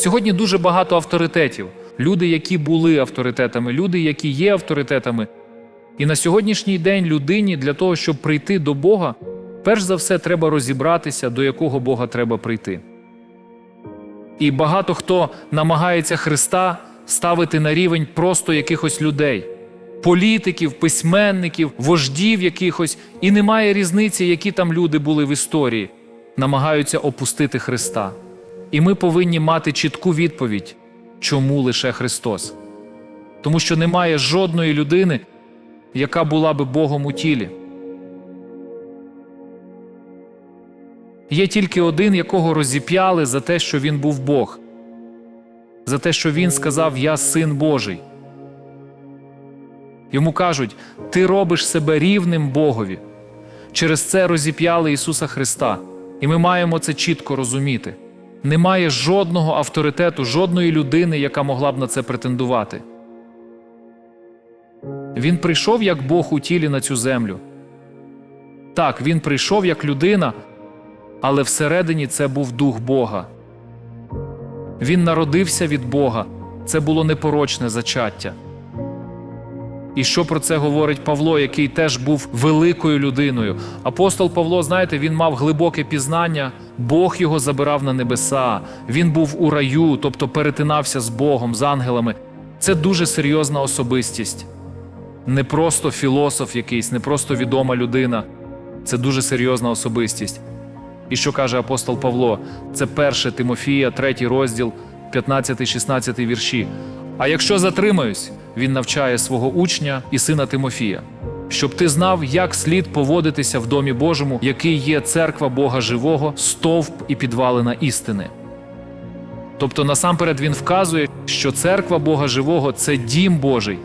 Сьогодні дуже багато авторитетів. Люди, які були авторитетами, люди, які є авторитетами. І на сьогоднішній день людині для того, щоб прийти до Бога, перш за все треба розібратися, до якого Бога треба прийти. І багато хто намагається Христа ставити на рівень просто якихось людей, політиків, письменників, вождів якихось, і немає різниці, які там люди були в історії, намагаються опустити Христа. І ми повинні мати чітку відповідь, чому лише Христос. Тому що немає жодної людини, яка була би Богом у тілі. Є тільки один, якого розіп'яли за те, що він був Бог, за те, що він сказав Я син Божий. Йому кажуть, ти робиш себе рівним Богові. Через це розіп'яли Ісуса Христа. І ми маємо це чітко розуміти. Немає жодного авторитету, жодної людини, яка могла б на це претендувати. Він прийшов як Бог у тілі на цю землю. Так, він прийшов як людина, але всередині це був дух Бога. Він народився від Бога, це було непорочне зачаття. І що про це говорить Павло, який теж був великою людиною? Апостол Павло, знаєте, він мав глибоке пізнання, Бог його забирав на небеса, він був у раю, тобто перетинався з Богом, з ангелами. Це дуже серйозна особистість. Не просто філософ якийсь, не просто відома людина. Це дуже серйозна особистість. І що каже апостол Павло? Це перше Тимофія, третій розділ, 15-16 вірші. А якщо затримаюсь, він навчає свого учня і сина Тимофія, щоб ти знав, як слід поводитися в домі Божому, який є церква Бога живого, стовп і підвалина істини. Тобто, насамперед він вказує, що церква Бога живого це дім Божий.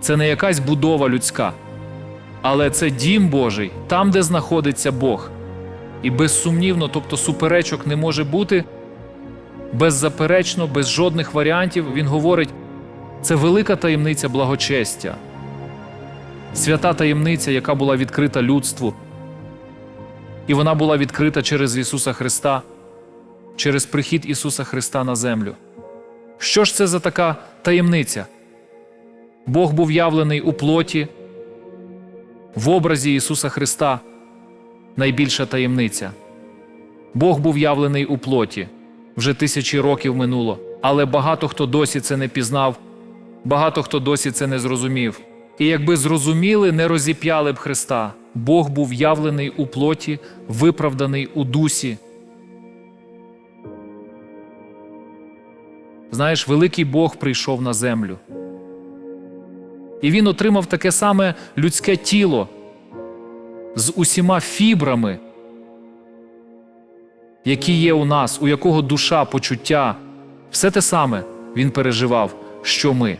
Це не якась будова людська, але це дім Божий, там, де знаходиться Бог. І безсумнівно, тобто суперечок не може бути, беззаперечно, без жодних варіантів, він говорить: це велика таємниця благочестя, свята таємниця, яка була відкрита людству. І вона була відкрита через Ісуса Христа, через прихід Ісуса Христа на землю. Що ж це за така таємниця? Бог був явлений у плоті, в образі Ісуса Христа найбільша таємниця. Бог був явлений у плоті вже тисячі років минуло, але багато хто досі це не пізнав, багато хто досі це не зрозумів. І якби зрозуміли, не розіп'яли б Христа. Бог був явлений у плоті, виправданий у дусі. Знаєш, великий Бог прийшов на землю. І він отримав таке саме людське тіло з усіма фібрами, які є у нас, у якого душа, почуття, все те саме він переживав, що ми.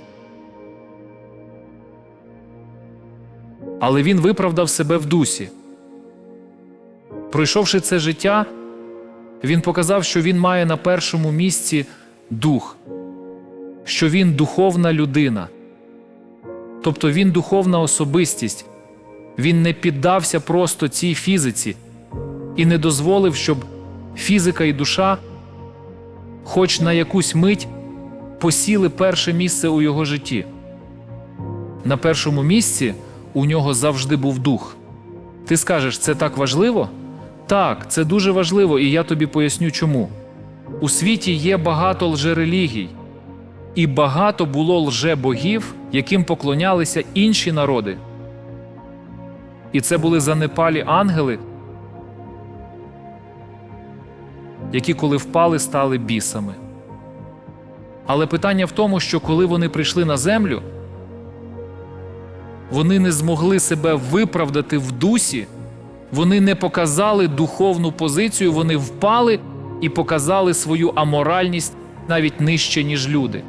Але він виправдав себе в дусі. Пройшовши це життя, він показав, що він має на першому місці дух, що він духовна людина. Тобто він духовна особистість, він не піддався просто цій фізиці і не дозволив, щоб фізика і душа, хоч на якусь мить, посіли перше місце у його житті. На першому місці у нього завжди був дух. Ти скажеш, це так важливо? Так, це дуже важливо, і я тобі поясню чому. У світі є багато лжерелігій, і багато було лжебогів, яким поклонялися інші народи. І це були занепалі ангели, які, коли впали, стали бісами. Але питання в тому, що коли вони прийшли на землю, вони не змогли себе виправдати в дусі, вони не показали духовну позицію, вони впали і показали свою аморальність навіть нижче, ніж люди.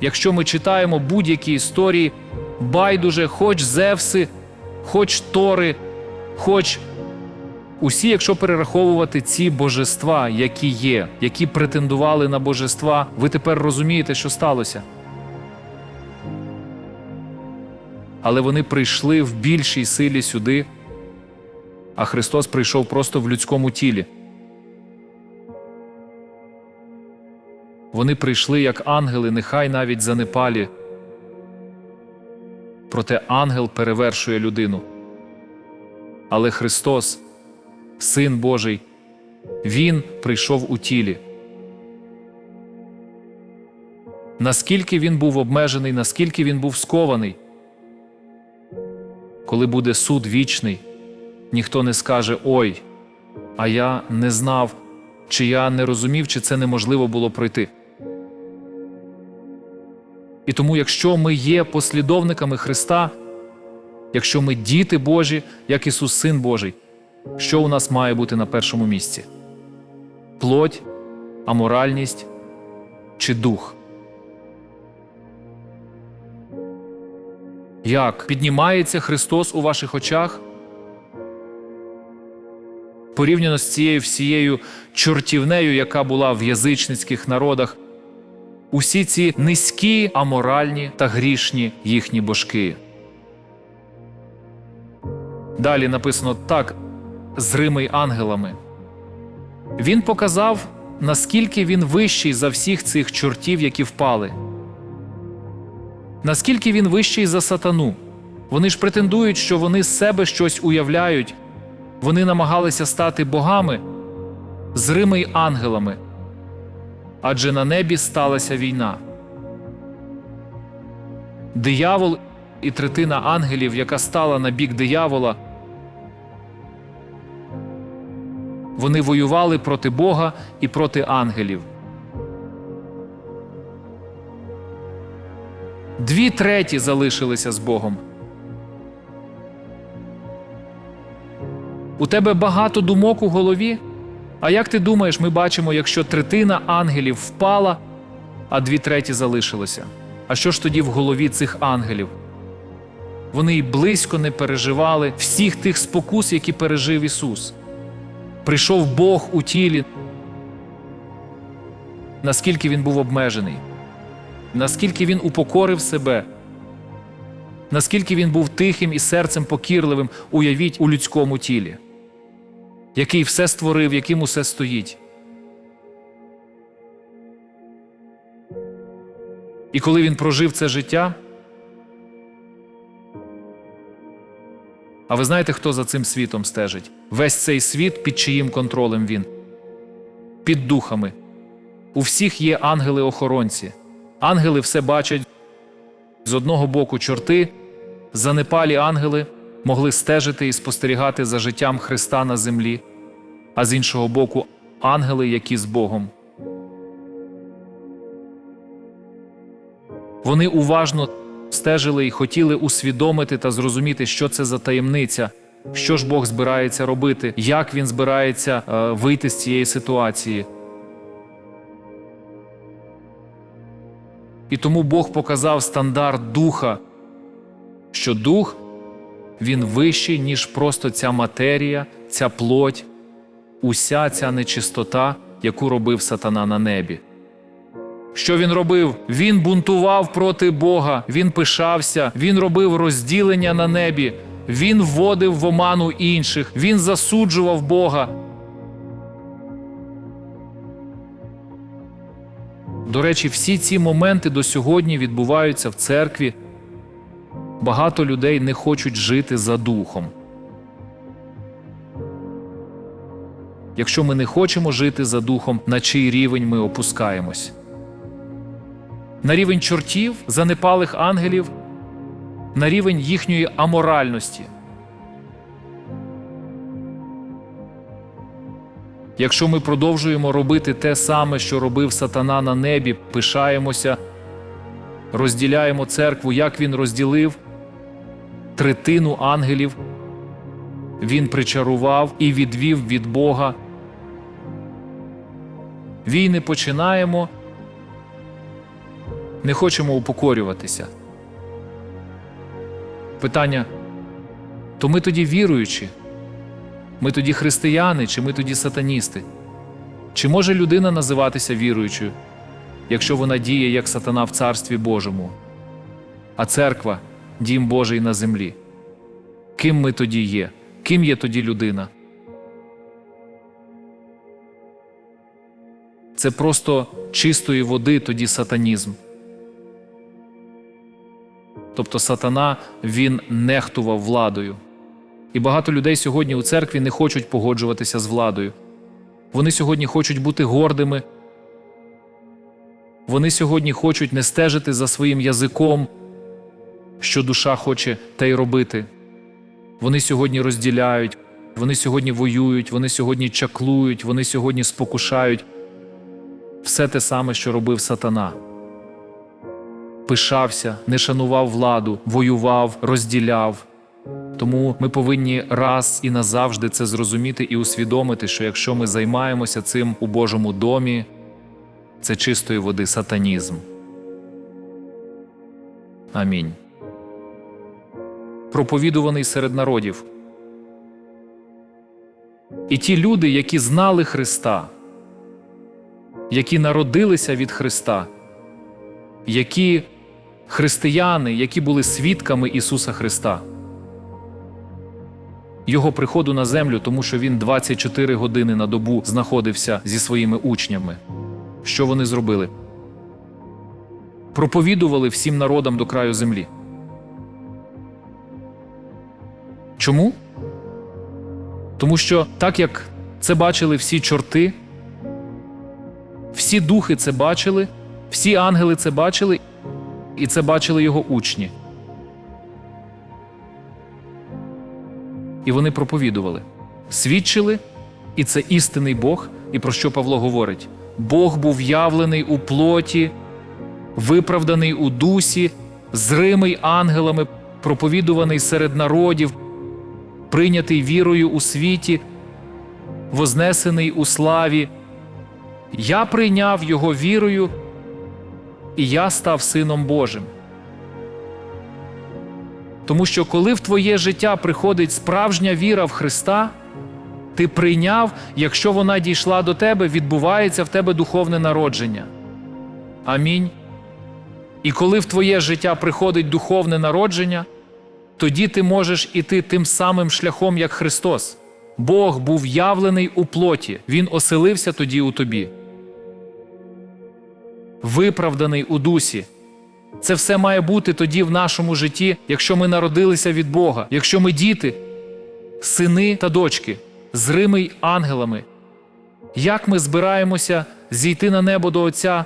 Якщо ми читаємо будь-які історії, байдуже, хоч Зевси, хоч Тори, хоч усі, якщо перераховувати ці божества, які є, які претендували на божества, ви тепер розумієте, що сталося. Але вони прийшли в більшій силі сюди, а Христос прийшов просто в людському тілі. Вони прийшли як ангели, нехай навіть занепалі. Проте ангел перевершує людину. Але Христос, Син Божий, Він прийшов у тілі. Наскільки він був обмежений, наскільки він був скований. Коли буде суд вічний, ніхто не скаже Ой, а я не знав, чи я не розумів, чи це неможливо було пройти. І тому, якщо ми є послідовниками Христа, якщо ми діти Божі, як Ісус Син Божий, що у нас має бути на першому місці? Плоть, аморальність чи дух? Як піднімається Христос у ваших очах? Порівняно з цією всією чортівнею, яка була в язичницьких народах, усі ці низькі, аморальні та грішні їхні божки. Далі написано так: зримий ангелами. Він показав, наскільки він вищий за всіх цих чортів, які впали. Наскільки він вищий за сатану? Вони ж претендують, що вони з себе щось уявляють, вони намагалися стати богами, зрими й ангелами. Адже на небі сталася війна. Диявол і третина ангелів, яка стала на бік диявола, вони воювали проти Бога і проти ангелів. Дві треті залишилися з Богом. У тебе багато думок у голові. А як ти думаєш, ми бачимо, якщо третина ангелів впала, а дві треті залишилося? А що ж тоді в голові цих ангелів? Вони й близько не переживали всіх тих спокус, які пережив Ісус. Прийшов Бог у тілі, наскільки він був обмежений, наскільки він упокорив себе, наскільки він був тихим і серцем покірливим, уявіть у людському тілі який все створив, яким усе стоїть. І коли він прожив це життя, а ви знаєте, хто за цим світом стежить? Весь цей світ під чиїм контролем він? Під духами. У всіх є ангели-охоронці. Ангели все бачать з одного боку чорти, занепалі ангели могли стежити і спостерігати за життям Христа на землі, а з іншого боку, ангели, які з Богом. Вони уважно стежили і хотіли усвідомити та зрозуміти, що це за таємниця, що ж Бог збирається робити, як він збирається е, вийти з цієї ситуації. І тому Бог показав стандарт духа, що дух він вищий, ніж просто ця матерія, ця плоть, уся ця нечистота, яку робив сатана на небі. Що він робив? Він бунтував проти Бога, він пишався, він робив розділення на небі, він вводив в оману інших, він засуджував Бога. До речі, всі ці моменти до сьогодні відбуваються в церкві. Багато людей не хочуть жити за духом. Якщо ми не хочемо жити за духом, на чий рівень ми опускаємось? На рівень чортів, занепалих ангелів, на рівень їхньої аморальності. Якщо ми продовжуємо робити те саме, що робив сатана на небі, пишаємося, розділяємо церкву, як він розділив третину ангелів, він причарував і відвів від Бога. Війни починаємо, не хочемо упокорюватися. Питання то ми тоді віруючі, ми тоді християни, чи ми тоді сатаністи? Чи може людина називатися віруючою, якщо вона діє як сатана в Царстві Божому, а церква дім Божий на землі? Ким ми тоді є? Ким є тоді людина? Це просто чистої води тоді сатанізм. Тобто сатана він нехтував владою. І багато людей сьогодні у церкві не хочуть погоджуватися з владою. Вони сьогодні хочуть бути гордими. Вони сьогодні хочуть не стежити за своїм язиком, що душа хоче те й робити. Вони сьогодні розділяють, вони сьогодні воюють, вони сьогодні чаклують, вони сьогодні спокушають. Все те саме, що робив сатана. Пишався, не шанував владу, воював, розділяв. Тому ми повинні раз і назавжди це зрозуміти і усвідомити, що якщо ми займаємося цим у Божому домі, це чистої води сатанізм. Амінь. Проповідуваний серед народів. І ті люди, які знали Христа, які народилися від Христа, які християни, які були свідками Ісуса Христа, Його приходу на землю, тому що Він 24 години на добу знаходився зі своїми учнями. Що вони зробили? Проповідували всім народам до краю землі. Чому? Тому що так як це бачили всі чорти, всі духи це бачили, всі ангели це бачили, і це бачили його учні. І вони проповідували, свідчили, і це істинний Бог, і про що Павло говорить: Бог був явлений у плоті, виправданий у дусі, зримий ангелами, проповідуваний серед народів, прийнятий вірою у світі, вознесений у славі. Я прийняв його вірою, і я став Сином Божим. Тому що коли в твоє життя приходить справжня віра в Христа, ти прийняв, якщо вона дійшла до тебе, відбувається в тебе духовне народження. Амінь. І коли в твоє життя приходить духовне народження, тоді ти можеш іти тим самим шляхом, як Христос. Бог був явлений у плоті, Він оселився тоді у тобі. Виправданий у дусі. Це все має бути тоді в нашому житті, якщо ми народилися від Бога, якщо ми діти, сини та дочки, зримий ангелами. Як ми збираємося зійти на небо до Отця,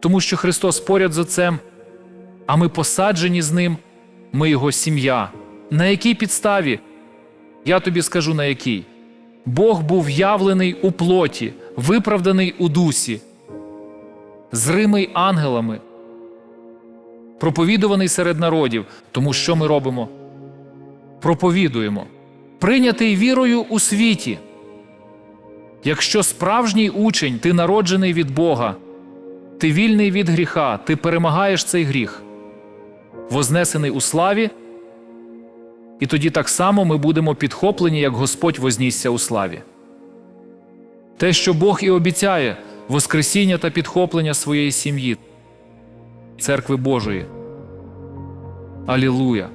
тому що Христос поряд з Отцем, а ми посаджені з Ним, ми Його сім'я. На якій підставі? Я тобі скажу на якій. Бог був явлений у плоті, виправданий у дусі, зримий ангелами проповідуваний серед народів. Тому що ми робимо? Проповідуємо, прийнятий вірою у світі. Якщо справжній учень, ти народжений від Бога, ти вільний від гріха, ти перемагаєш цей гріх, вознесений у славі, і тоді так само ми будемо підхоплені, як Господь вознісся у славі. Те, що Бог і обіцяє Воскресіння та підхоплення своєї сім'ї. Церкви Божої. Алілуя.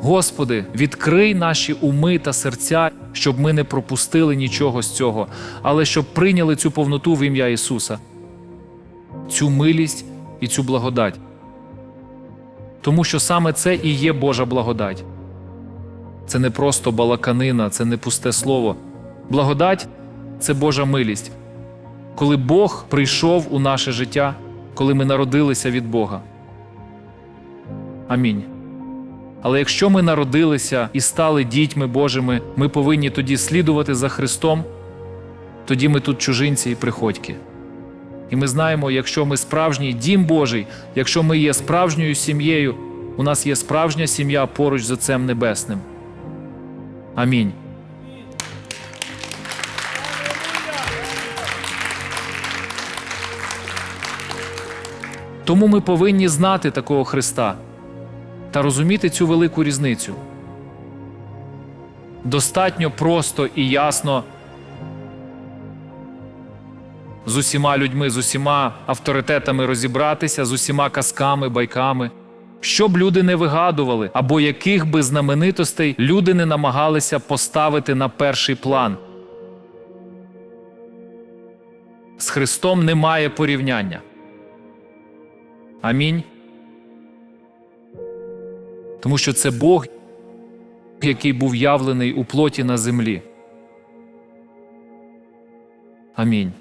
Господи, відкрий наші уми та серця, щоб ми не пропустили нічого з цього, але щоб прийняли цю повноту в ім'я Ісуса, цю милість і цю благодать. Тому що саме це і є Божа благодать. Це не просто балаканина, це не пусте слово. Благодать це Божа милість. Коли Бог прийшов у наше життя коли ми народилися від Бога. Амінь. Але якщо ми народилися і стали дітьми Божими, ми повинні тоді слідувати за Христом, тоді ми тут чужинці і приходьки. І ми знаємо, якщо ми справжній дім Божий, якщо ми є справжньою сім'єю, у нас є справжня сім'я поруч з Отцем Небесним. Амінь. Тому ми повинні знати такого Христа та розуміти цю велику різницю. Достатньо просто і ясно з усіма людьми, з усіма авторитетами розібратися, з усіма казками, байками. Що б люди не вигадували, або яких би знаменитостей люди не намагалися поставити на перший план. З Христом немає порівняння. Амінь. Тому що це Бог, який був явлений у плоті на землі. Амінь.